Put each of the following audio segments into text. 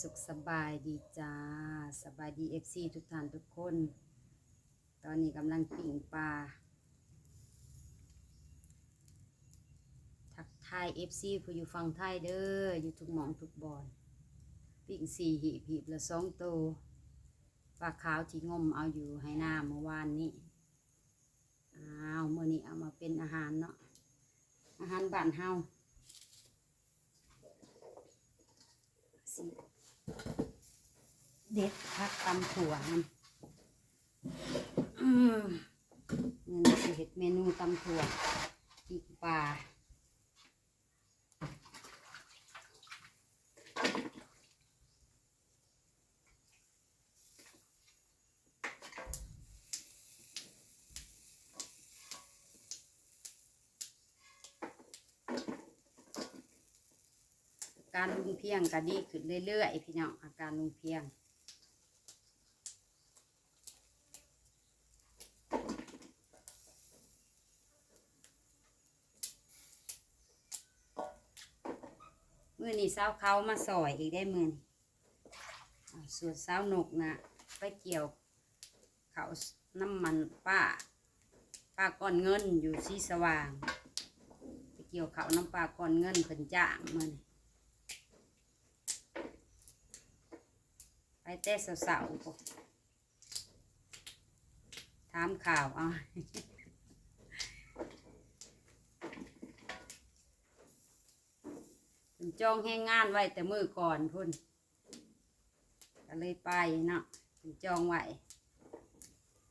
สุขสบายดีจ้า สบายดีเอฟซีทุกท่านทุกคน ตอนนี้กำลังปิ่งปลา ทักทายเอฟซีผู้อยู่ฝั่งไทยเด้อ อยู่ทุกหมองทุกบอนปิ่งสี่หีบหีบละสองโตวปลาขาวที่งมเอาอยู่ให้หน้าเมื่อวานนี้ อ้าวเมื่อนี้เอามาเป็นอาหารเนาะ อาหารบ้านเฮาสิ เด็ดพักตำถั่วมันอืมเงินสิเห็ดเมนูตำถั่วอีกปลาอา การลุงเพียงก็ดีขึ้นเรื่อยๆพี่น้องอาการลุงเพียงมื่อนี้สาวเขามาสอยอีกได้มือนี้อ่าส่วนสาวนกนะไปเกี่ยวเขาน้ำมันป้าป้าก้อนเงินอยู่ที่สว่าง ไปเกี่ยวเขาน้ำป้าก้อนเงินเพิ่นจ้างมือนี้ไป แต่สาวๆถามข่าวเอาจองแห้งงานไว้แต่มือก่อนพุ่นก็เลยไปเนาะจองไว้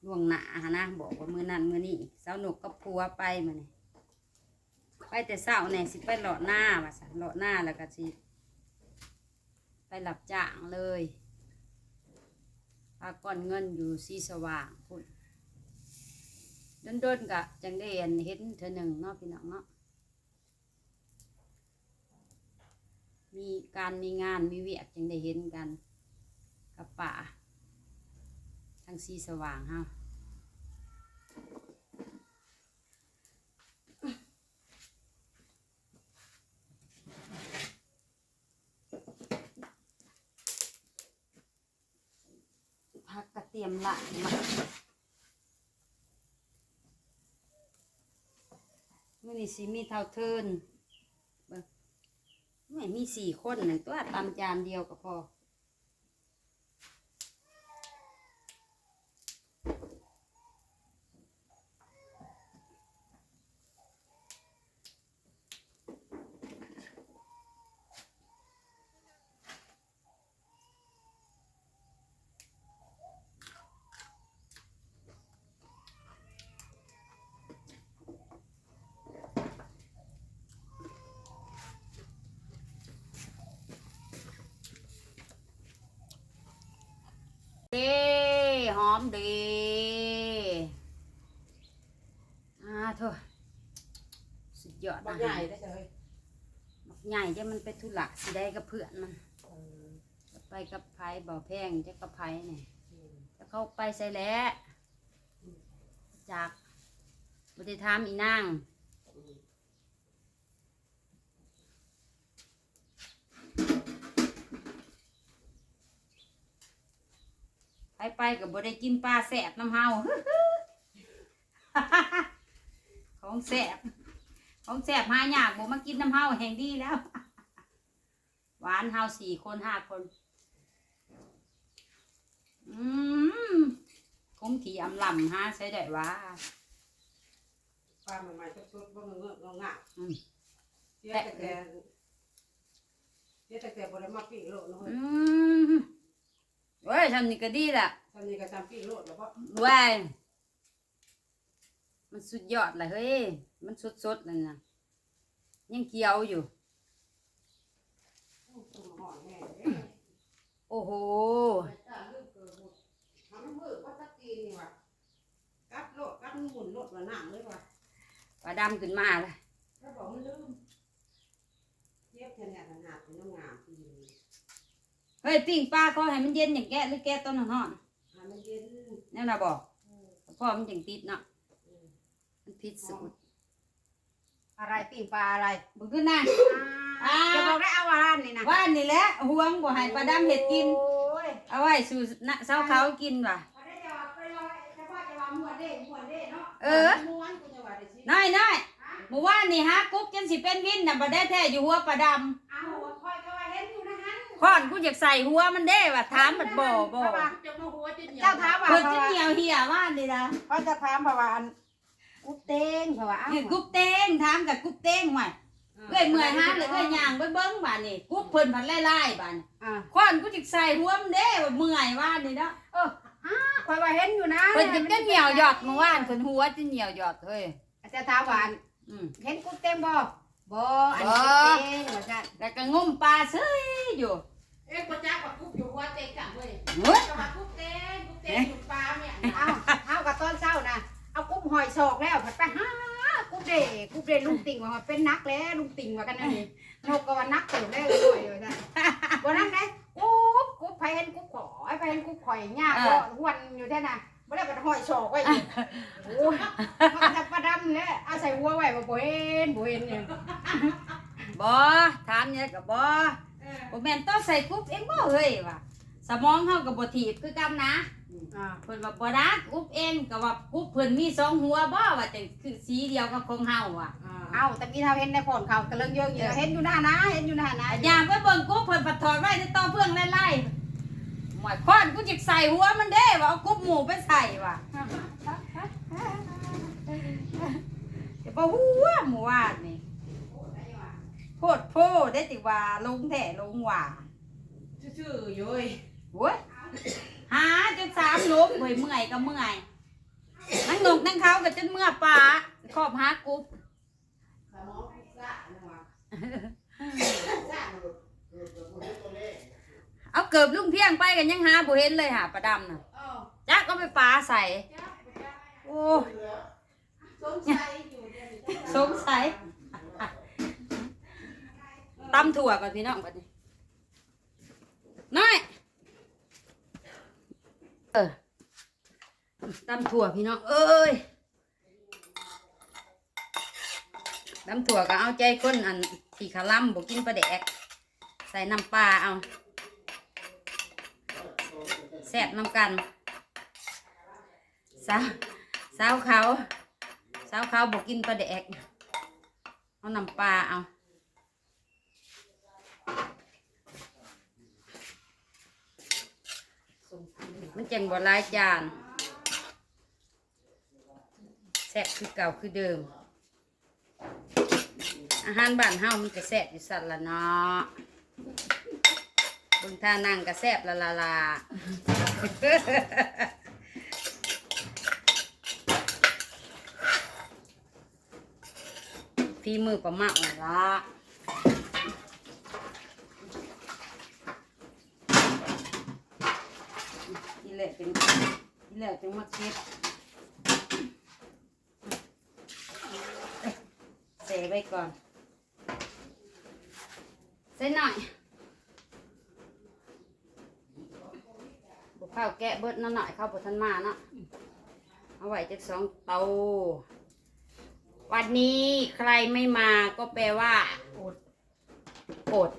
ล่วงหน้านะบอกว่ามือนั้นมือนี้สาวหนุกกับผัวไปมาเนี่ยไปแต่เช้าเนี่ยสิไปเลาะหน้าว่าสันเลาะหน้าแล้วก็สิไปหลับจ้างเลยาก่อนเงินอยู่สีสว่างพุ่นโดนๆกะจังได้เห็นเห็นเธอหนึ่งเนาะพี่น้องเนาะมีการมีงานมีเวียกจังได้เห็นกันกับป่าทั้งสีสว่างเฮาพักกระเตรียมละมามื่อนี้สิมีเท่าเทินไม่มีสี่คนหนึ่งตัวตำจานเดียวก็พอ เด้หอมดี อ่าเถอะสุดยอดบัอากใหญ่หารได้เลยบักใหญ่จะมันไปทุระสิได้กับเพื่อนมันไปกับไผบ่อแพงจะกับไผเนี่ยจะเข้าไปใส่แล้วจากบริธามอีนางไปไปกับบได้กินปลาแสบน้ำเฮา ของแสบของแสบหายากบอกมากินน้ำเฮาแห่งดีแล้ว หวานเฮาสี่คนห้าคน อืมคงขี่อำลำฮะใช้ได้ว่าปลาใหม่ๆชุดๆบ่เงือกงะอืมเสียแต่แต่เสียแต่แต่บ่ได้มาปีโลดเนาะอืมเว้ยทำนี่ก็ดีแหละตอนนี้ก็จำปีโลดแล้วบ่เว้ย มันสุดยอดเลยเฮ้ย มันสดๆเลยนะยังเคี้ยวอยู่ต้มหอมแห้งเด้โอ้โหจ้าลืมเกิดหมดทำมือว่าตะกีนี่ว่ะกัดโลดกัดหมุนโลดว่าน้ำเลยว่ะปลาดำขึ้นมาเลยถ้าบอกมันลืมเทียบแค่เนี่ยขนาดเป็นน้ำงามปีนี้เฮ้ยปิ้งปลาเขาให้มันเย็นอย่างแกะหรือแกะต้นห่อนให้มันเย็นๆแน่นะบอกเออพ่อมันจังติดเนาะเออมัน พิษสูตรอะไรปีปลาอะไรบึงขึ้นนะอ่าจะบอกได้เอาอะไรนี่นะว่านนี่แหละห่วงบ่ให้ปลาดำเห็ดกิน โอ้ยเอาไว้สู่นะเช้าเขากินว่ะบ่ได้จะว่าไปลอยเฉพาะจะว่าม่วนเด้ม่วนเด้เนาะเออม่วนกูจะว่าได้สิน้อยน้อยเมื่อวานนี่ฮะกุ๊บจนสิเป็นวินน่ะบ่ได้แท้อยู่หัวปลาดเอาค่อยก็ว่าเห็นอยู่นะฮันำค้อนกูอยากใส่หัวมันเด้ว่ะถามมันบ่บ่จะมาหัวจะเจ้าถามว่าเพิ่นจะเหนียวเหี่ยว่านนี่นะเขาจะถามเพราะว่าอัน กุ๊บเต้งเพราะว่าเอ้าคือกุ๊บเต้งถามกับกุ๊บเต้งใหม่เอ้ยเมื่อยหาเลยเอ้ยย่างไปเบิ่งบาดนี่กุ๊บเพิ่นพันไล่ๆบาดนี่อ่าค้อนกูอยากใส่หัวมันเด้ว่าเมื่อยว่านนี่เนาะเออฮะค่อยว่าเห็นอยู่นะเพิ่นจะเป็นเหนียวหยอดเมื่อวานเพิ่นหัวจะเหนียวหยอดเฮ้ยจะถามว่าอันอืม เห็นกุ๊บเต้งบ่บ่อันบ่ กุ๊บเต้งว่าซั่นแล้วก็งมปลาเซ้ยอยู่เอ๊ะประจักษ์ว่ากุ๊บอยู่หัวเต็งจังเว้ยเฮ้ยจะมากุ๊บเต็งกุ๊บเต็งอยู่ปลาเนี่ยเอ้าเอ้ากับตอนเช้านะ เอากุ๊บหอยศอกแล้วผัดไปหากุ๊บเด้กุ๊บเด้ลุงติ่งว่าเป็นนักแล้วลุงติ่งว่ากันนั่นนี่นกก็ว่านักเติบแล้วด้วยว่าซั่นบ่นั้นได้กุ๊บกุ๊บไผเห็นกุ๊บขอไผเห็นกุ๊บข่อยย่าก็หวนอยู่แท้น่ะบ่ได้เป็นหอยศอกไว้อยู่โอ้ยมันจะประดำแล้วเอาใส่หัวไว้บ่บ่เห็นบ่เห็นเนี่ยบ่ถามเนี่ยก็บ่บ่แม่นต้องใส่กรุ๊ปเองบ่เฮ้ยว่ะสมองเฮาก็บ่ถีบคือกันนะ อ่าเพิ่นว่าบ่นะกรุ๊ปเองก็ว่ากรุ๊ปเพิ่นมีสองหัวบ่ว่าแต่คือสีเดียวกับของเฮาว่ะเอาแต่มีเท่าเห็นในผลเขาตะเลิงเยอะอยู่เห็นอยู่หน้านะเห็นอยู่หน้านะย่างไปเบิ่งกรุ๊ปเพิ่นปัดถอดไว้ในต่อเพื่องไล่ๆหมอยค้อนกูจิกใส่หัวมันเด้ว่าเอากรุ๊ปหมูไปใส่ว่ะเดี๋ยวบ่ฮู้ว่าหมู่วานนี่โพดโพได้ติว่าลงแท้ลงหว่าชื่อๆอยู่เว้ยโว้ยหาจนสาม ลบเฮ้ยเมื่อยก็เมื่อยนั่งหนกนั่งเขาก็จนเมื่อป่าขอบหากุ๊บสมอาเนี่ยว่ะเอาเกิบลุงเพียงไปกันยังหาบ่เห็นเลยหาประดำน่ะจักก็ไปปลาใส่โอ้สงสัยอยู่เดียวสงสัยตำถั่วก่อนพี่น้องก่อนนี่น้อย เออตำถั่วพี่น้องเอ้ยตำถั่วก็เอาใจคนอันที่ขาล่ำบอกกินปลาแดก ใส่น้ำปลาเอาแซ่บน้ำกันสาวสาวเขาสาวเขาบอกกินปลาแดก เอาน้ำปลาเอา มันจังบ่หลายจานแซ่บคือเก่าคือเดิม อาหารบ้านเฮามันก็แซ่บอยู่สั่นละเนาะเบิ่งท่านั่งก็แซ่บละละละฝีมือประมาณนั้นละนี่แหละเป็นนี่ แหละจังมาเก็บเสไว้ก่อนใส่หน่อยบุข้าวแกะเบิดนั่นหน่อยข้าวบดทันมาเนาะเอาไว้จักสองเตาวันนี้ใครไม่มาก็แปลว่าอดอด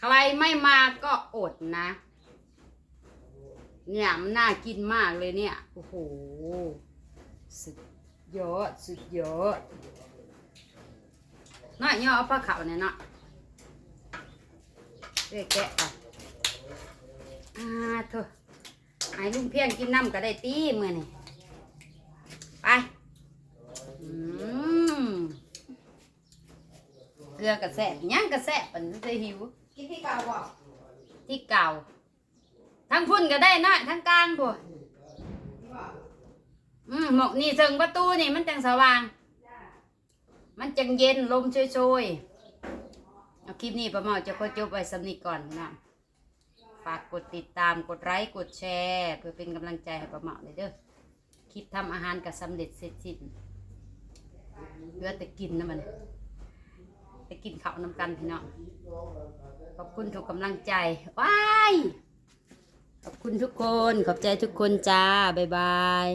ใครไม่มาก็อดนะ เนี่ยมันน่ากินมากเลยเนี่ย โอ้โห สุดยอด สุดยอดน่อยย่อเอาปลาเขาเนี่ยเนาะเด้แกะอะอ่าเถอะไอ้ลุงเพียงกินน้ำก็ได้ตีมือนี่ไปอืมเกลือกระแสบหยังกระแสบปันจะหิว กินที่เก่าบ่ที่เก่า ทั้งพุ่นก็ได้น้อยทั้งกลางพวกนี่บ่อืมหมกนี่เชิงประตูนี่มันจังสว่าง มันจังเย็นลมโชยๆเอาคลิปนี้ประมาจะขอจบไว้สำนีก่อนนะฝากกดติดตามกดไลค์กดแชร์ เพื่อเป็นกำลังใจให้ประมาเลยเด้อคลิปทำอาหารกับสำเร็จเสร็จสิ้นเหลือแต่กินนะมันไปกินข้าวน้ำกันพี่น้องขอบคุณทุกกำลังใจว้าย ขอบคุณทุกคน ขอบใจทุกคนจ้า บ๊ายบาย